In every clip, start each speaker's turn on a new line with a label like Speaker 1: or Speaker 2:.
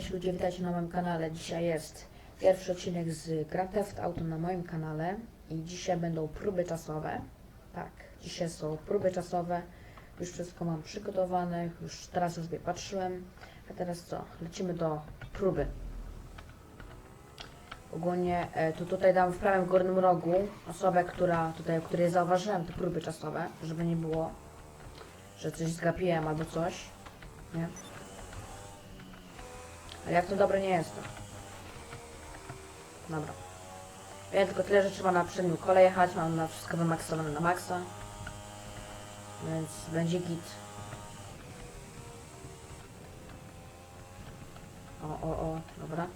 Speaker 1: Cześć ludzie, witajcie na moim kanale. Dzisiaj jest pierwszy odcinek z Grand Theft Auto na moim kanale i dzisiaj będą próby czasowe. Tak, dzisiaj są próby czasowe. Już wszystko mam przygotowane, już teraz sobie patrzyłem. A teraz co? Lecimy do próby. Ogólnie e, tu tutaj dam w prawym górnym rogu osobę, która tutaj, której zauważyłem te próby czasowe, żeby nie było, że coś zgapiłem albo coś. Nie? Ale jak to dobre nie jest to. Dobra. Ja tylko tyle, że trzeba na przednim kole jechać, mam na wszystko wymaksowane na maksa. Więc będzie git. O, o, o, dobra.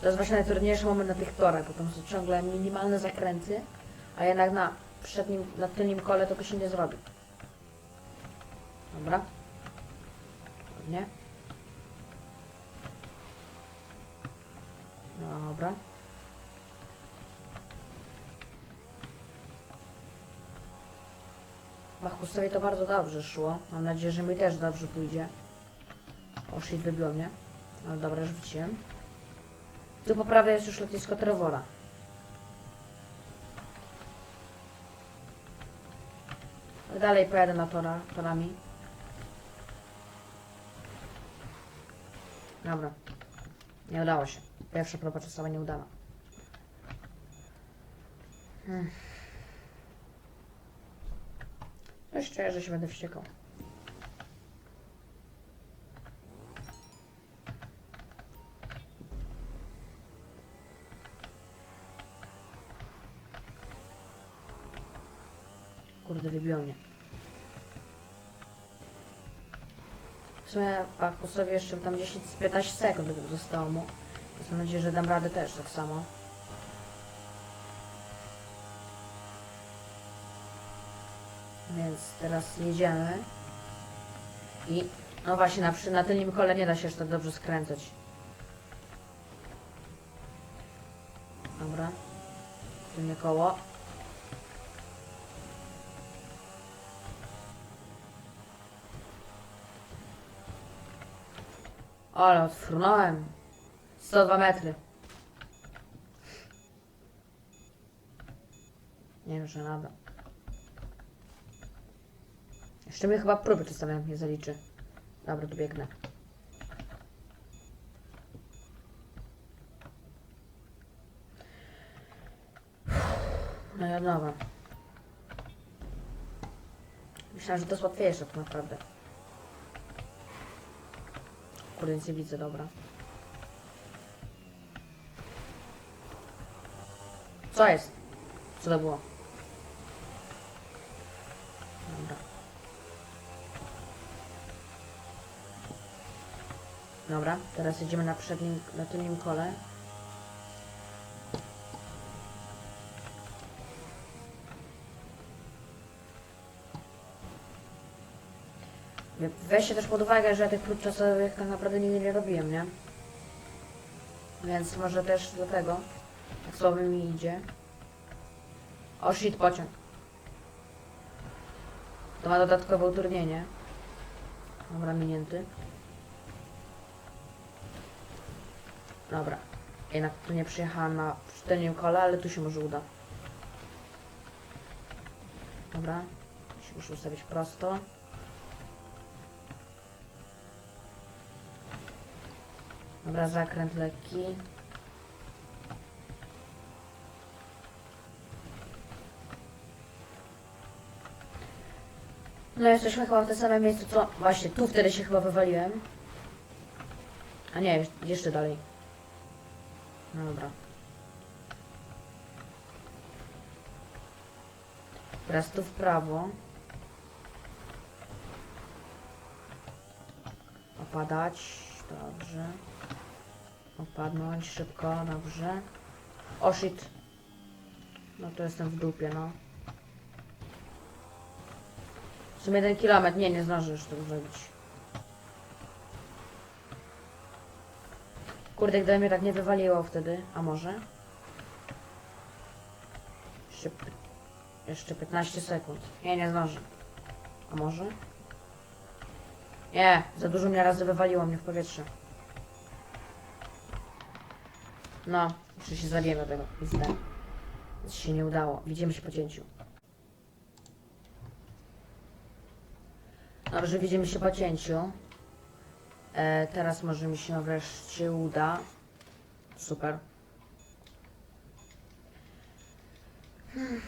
Speaker 1: To jest właśnie najtrudniejszy moment na tych torach, bo tam są ciągle minimalne zakręty, a jednak na przednim, na tylnym kole tego się nie zrobi. Dobra. Ładnie. Dobra. Machusowi to bardzo dobrze szło. Mam nadzieję, że mi też dobrze pójdzie. O, shit, wybiło mnie. Ale dobra, już wróciłem. Tu po prawej jest już lotnisko Trevora. Dalej pojadę na tora, torami. Dobra. Nie udało się. Pierwsza próba czasowa nie udana. Hmm. Coś czuję, że się będę wściekał. Kurde, wybiło mnie. Sumie Pakusowi jeszcze tam 10-15 sekund zostało mu. Więc mam nadzieję, że dam radę też tak samo. Więc teraz jedziemy. I no właśnie na, przy- na tylnym kole nie da się jeszcze tak dobrze skręcać. Dobra. Tylne koło. Ale odfrunąłem. 102 metry. Nie wiem, że nada. Jeszcze mi chyba próby przedstawiam, nie zaliczy. Dobra, dobiegnę. No i od nowa. Myślałem, że to jest łatwiejsze tak naprawdę. Kurde, nic nie widzę, dobra. Co jest? Co to było? Dobra. Dobra, teraz jedziemy na przednim, na tylnym kole. Weźcie też pod uwagę, że ja tych prób czasowych tak naprawdę nigdy nie robiłem, nie? Więc może też do tego, jak słabo mi idzie. O shit, pociąg. To ma dodatkowe utrudnienie. Dobra, minięty. Dobra. Jednak tu nie przyjechałam na tylnym kole, ale tu się może uda. Dobra. Muszę ustawić prosto. Dobra, zakręt lekki. No jesteśmy chyba w tym samym miejscu, co... Właśnie, tu wtedy się chyba wywaliłem. A nie, jeszcze- dalej. No dobra. Teraz tu w prawo. Opadać. Dobrze. Opadnąć szybko, dobrze. O shit. No to jestem w dupie, no. W sumie jeden kilometr, nie, nie zdążę już tego zrobić. Kurde, gdyby mnie tak nie wywaliło wtedy, a może? Jeszcze, jeszcze 15 sekund. Nie, nie zdążę. A może? Nie, za dużo mnie razy wywaliło mnie w powietrze. No, jeszcze się zabiłem do tego. Nic nie. Nic się nie udało. Widzimy się po cięciu. Dobrze, widzimy się po cięciu. E, teraz może mi się wreszcie uda. Super. Hmm.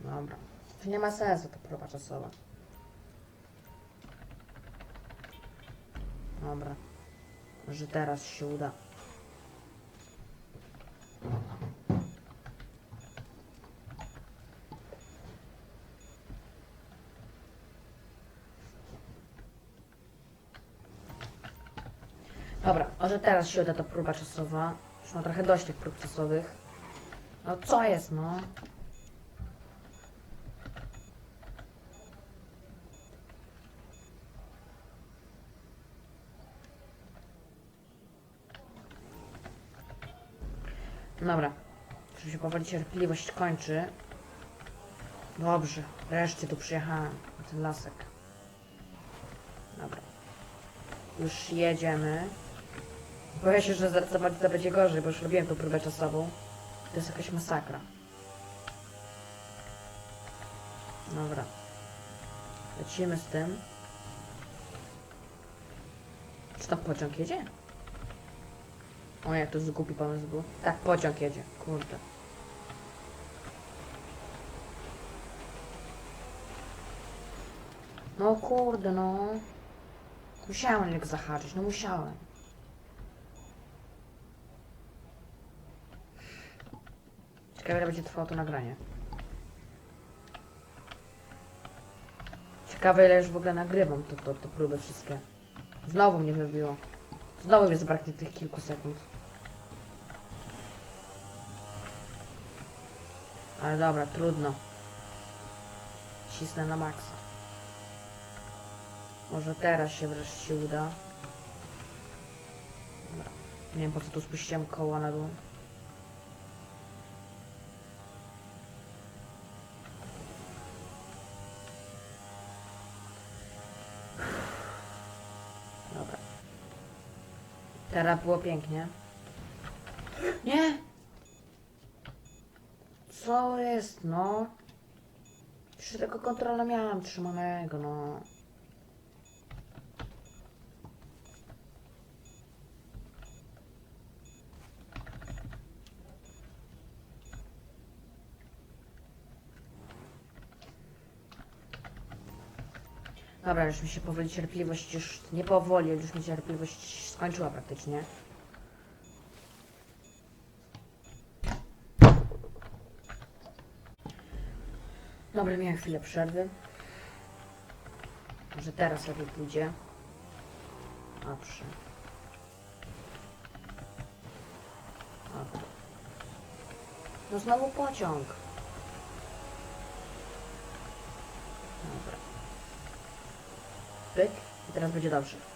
Speaker 1: Dobra. To nie ma sensu ta próba czasowa. Dobra. Może teraz się uda. Dobra, może teraz się uda ta próba czasowa. Już mam trochę dość tych prób czasowych. No co jest, no? Dobra. Już się powoli cierpliwość kończy. Dobrze. Wreszcie tu przyjechałem. Na ten lasek. Dobra. Już jedziemy. Boję się, że zaraz to będzie gorzej, bo już robiłem tą próbę czasową. To jest jakaś masakra. Dobra. Lecimy z tym. Czy tam pociąg jedzie? O jak to jest głupi pomysł był. Tak, pociąg jedzie. Kurde. No kurde, no. Musiałem jak zahaczyć, no musiałem. Ciekawe, ile będzie trwało to nagranie. Ciekawe, ile już w ogóle nagrywam to, to, to próby wszystkie. Znowu mnie wybiło. Znowu mi zabraknie tych kilku sekund. Ale dobra, trudno. Cisnę na maksa. Może teraz się wreszcie uda. Dobra. Nie wiem po co tu spuściłem koło na dół. Dobra. Teraz było pięknie. Nie! Co jest, no? Jeszcze tego kontrola miałam trzymanego, no. Dobra, już mi się powoli cierpliwość, już nie powoli, już mi cierpliwość skończyła praktycznie. Dobra, miałem chwilę przerwy. Może teraz lepiej pójdzie. Dobrze. Dobra. No znowu pociąg. Dobra. Pyk. I teraz będzie dobrze.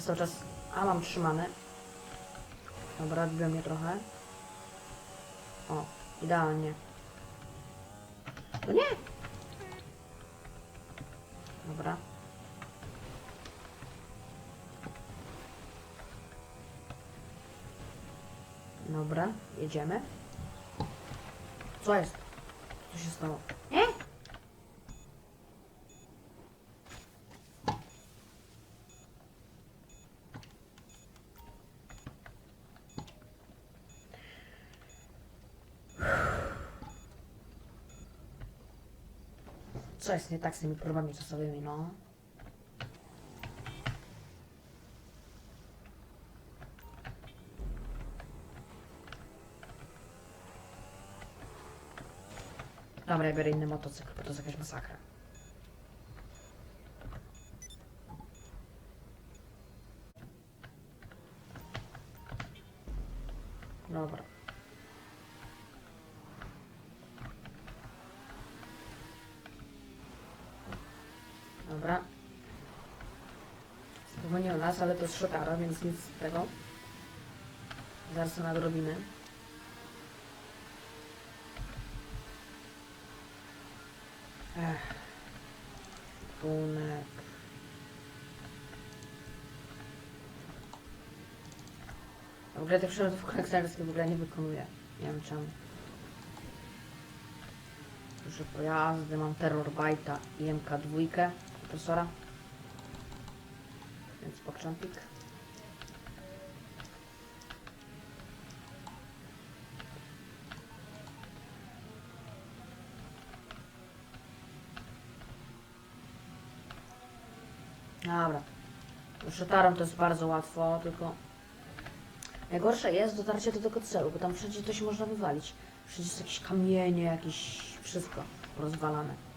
Speaker 1: Teraz cały czas... A, mam trzymane. Dobra, odbiłem je trochę. O, idealnie. To nie! Dobra. Dobra, jedziemy. Co jest? Co się stało? Nie? Co jest nie tak z tymi próbami czasowymi, no? Dobra, ja biorę inny motocykl, bo to jest jakaś masakra. Dobra. Dobra. Powolniło nas, ale to jest szokara, więc nic z tego. Zaraz to nadrobimy. Ech. Tunek. W ogóle tych przelotów konektorskich w ogóle nie wykonuję. Nie wiem czemu. Duże pojazdy, mam Terror Byte'a i MK2 profesora. Więc pokczampik. Dobra. Szatarem to jest bardzo łatwo, tylko najgorsze jest dotarcie do tego celu, bo tam wszędzie się można wywalić. Wszędzie są jakieś kamienie, jakieś wszystko rozwalane.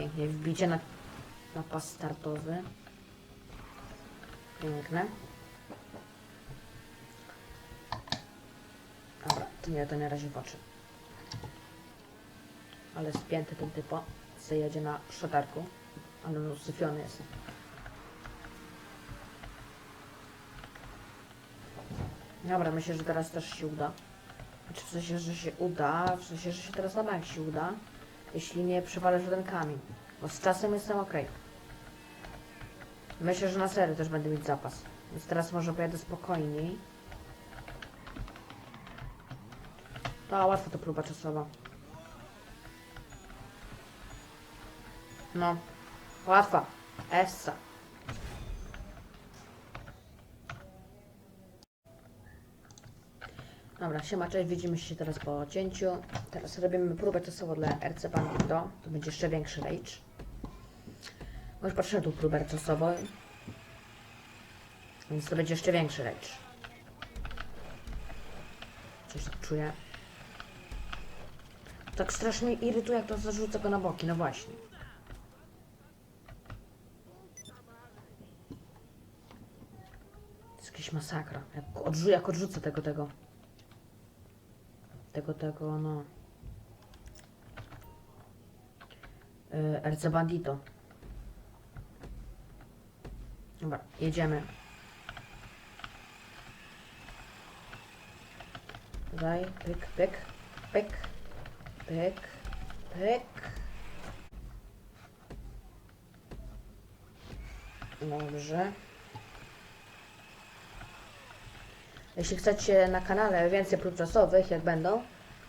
Speaker 1: Pięknie wbicie na, na pas startowy. Piękne. Dobra, to nie, to nie razie oczy. Ale spięty ten typo. Se jedzie na szatarku. Ale no syfiony jest. Dobra, myślę, że teraz też się uda. Znaczy w sensie, że się uda, w sensie, że się teraz na bank się uda. Jeśli nie przewalę żaden kamień. Bo z czasem jestem ok. Myślę, że na serio też będę mieć zapas. Więc teraz może pojadę spokojniej. To łatwo to próba czasowa. No. Łatwa. Essa. Dobra, siema, cześć, widzimy się teraz po cięciu. Teraz robimy próbę czasową dla RC Bandito. To będzie jeszcze większy rage. Już patrzę tu próbę czasową. Więc to będzie jeszcze większy rage. Coś tak czuję. Tak strasznie irytuje, jak to zarzucę go na boki, no właśnie. To jest jakaś masakra. Jak, odrzu jak odrzucę tego, tego. Tego, tego, no. Yy, RC Bandito. Dobra, jedziemy. Tutaj, pyk, pyk, pyk, pyk, pyk. Dobrze. Jeśli chcecie na kanale więcej prób czasowych, jak będą,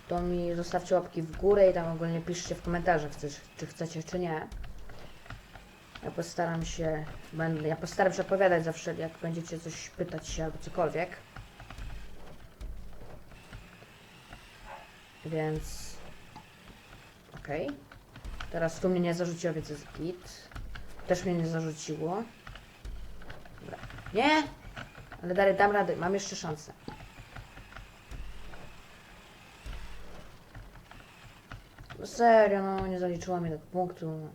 Speaker 1: to mi zostawcie łapki w górę i tam ogólnie piszcie w komentarzach, czy, czy chcecie, czy nie. Ja postaram się, będę, ja postaram się odpowiadać zawsze, jak będziecie coś pytać się albo cokolwiek. Więc... Okej. Teraz tu mnie nie zarzuciło, więc jest git. Też mnie nie zarzuciło. Dobra. Nie! Ale dalej dam radę, mam jeszcze szansę. No serio, no nie zaliczyła mi tak punktu.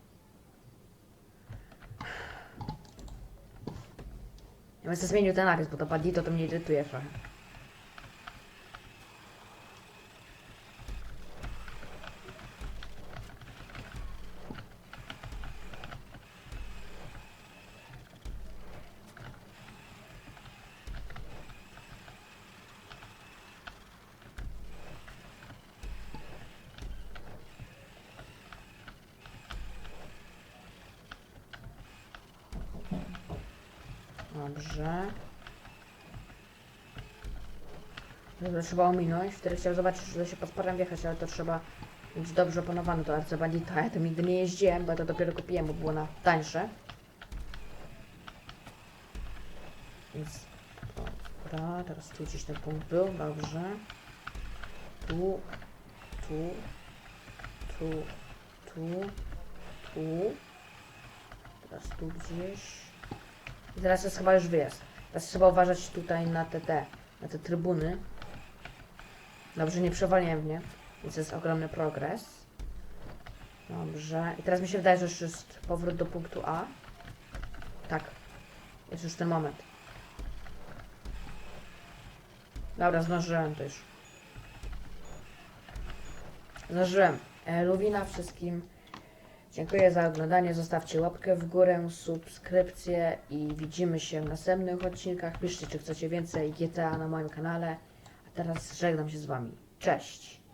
Speaker 1: Ja bym zmienił ten napis, bo to bandito to mnie irytuje trochę. Dobrze. Trzeba ominąć. Wtedy chciałem zobaczyć, czy da się pod parem wjechać, ale to trzeba mieć dobrze opanowane to arcebandita. Ja tym nigdy nie jeździłem, bo ja to dopiero kupiłem, bo było na tańsze. Więc dobra, teraz tu gdzieś ten punkt był, dobrze. Tu, tu, tu, tu, tu. Teraz tu gdzieś. I teraz jest chyba już wyjazd. Teraz trzeba uważać tutaj na te, te, na te trybuny. Dobrze, nie przewaliłem w nie, więc jest ogromny progres. Dobrze. I teraz mi się wydaje, że już jest powrót do punktu A. Tak. Jest już ten moment. Dobra, zdążyłem to już. Zdążyłem. E, Luwina wszystkim. Dziękuję za oglądanie. Zostawcie łapkę w górę, subskrypcję i widzimy się w następnych odcinkach. Piszcie, czy chcecie więcej GTA na moim kanale. A teraz żegnam się z Wami. Cześć!